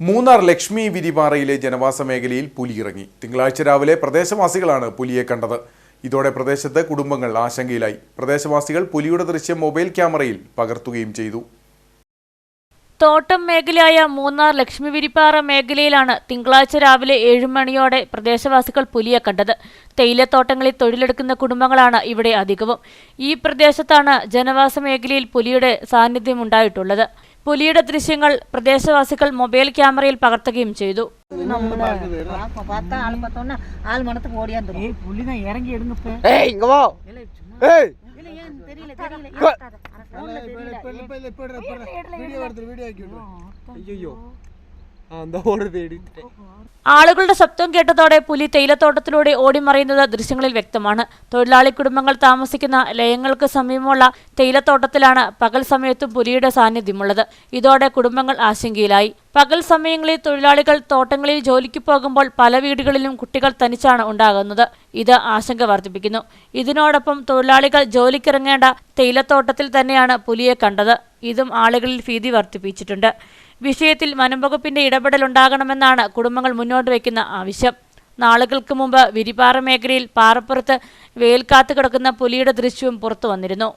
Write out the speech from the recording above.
മൂന്നാർ ലക്ഷ്മി വിരിപാറയിലെ ജനവാസ മേഖലയിൽ പുലി ഇറങ്ങി തിങ്കളാഴ്ച രാവിലെ പ്രദേശവാസികളാണ് പുലിയെ കണ്ടത്. ഇതോടെ പ്രദേശത്ത് കുടുംബങ്ങൾ ആശങ്കയിലായി. പ്രദേശവാസികൾ പുലിയുടെ ദൃശ്യം മൊബൈൽ ക്യാമറയിൽ പകർത്തുകയും ചെയ്തു. തോട്ടം മേഖലയായ മൂന്നാർ ലക്ഷ്മി വിരിപ്പാറ മേഖലയിലാണ് തിങ്കളാഴ്ച രാവിലെ ഏഴുമണിയോടെ പ്രദേശവാസികൾ പുലിയെ കണ്ടത്. തേയിലത്തോട്ടങ്ങളിൽ തൊഴിലെടുക്കുന്ന കുടുംബങ്ങളാണ് ഇവിടെ അധികവും. ഈ പ്രദേശത്താണ് ജനവാസ മേഖലയിൽ പുലിയുടെ സാന്നിധ്യം ഉണ്ടായിട്ടുള്ളത്. പുലിയുടെ ദൃശ്യങ്ങൾ പ്രദേശവാസികൾ മൊബൈൽ ക്യാമറയിൽ പകർത്തുകയും ചെയ്തു அப்ப பார்த்தா ஆள் பார்த்தோன்னா ஆள் மனத்துக்கு ஓடியாந்துரும் ஏய் புலி தான் இறங்கி எடுங்கப்ப ஏய் இங்க வா ஏய் இல்ல ஏன் தெரியல தெரியல ആളുകളുടെ ശബ്ദം കേട്ടതോടെ പുലി തേയിലത്തോട്ടത്തിലൂടെ ഓടിമറയുന്നത് ദൃശ്യങ്ങളിൽ വ്യക്തമാണ്. തൊഴിലാളി കുടുംബങ്ങൾ താമസിക്കുന്ന ലയങ്ങൾക്ക് സമീപമുള്ള തേയിലത്തോട്ടത്തിലാണ് പകൽ സമയത്തും പുലിയുടെ സാന്നിധ്യമുള്ളത്. ഇതോടെ കുടുംബങ്ങൾ ആശങ്കയിലായി. പകൽ സമയങ്ങളിൽ തൊഴിലാളികൾ തോട്ടങ്ങളിൽ ജോലിക്ക് പോകുമ്പോൾ പല വീടുകളിലും കുട്ടികൾ തനിച്ചാണ് ഉണ്ടാകുന്നത്. ഇത് ആശങ്ക വർദ്ധിപ്പിക്കുന്നു. ഇതിനോടൊപ്പം തൊഴിലാളികൾ ജോലിക്കിറങ്ങേണ്ട തേയിലത്തോട്ടത്തിൽ തന്നെയാണ് പുലിയെ കണ്ടത്. ഇതും ആളുകളിൽ ഭീതി വർദ്ധിപ്പിച്ചിട്ടുണ്ട്. വിഷയത്തിൽ വനംവകുപ്പിന്റെ ഇടപെടൽ ഉണ്ടാകണമെന്നാണ് കുടുംബങ്ങൾ മുന്നോട്ട് വയ്ക്കുന്ന ആവശ്യം. നാളുകൾക്ക് മുമ്പ് വിരിപ്പാറ മേഖലയിൽ പാറപ്പുറത്ത് വെയിൽ കാത്തു കിടക്കുന്ന പുലിയുടെ ദൃശ്യവും പുറത്തു വന്നിരുന്നു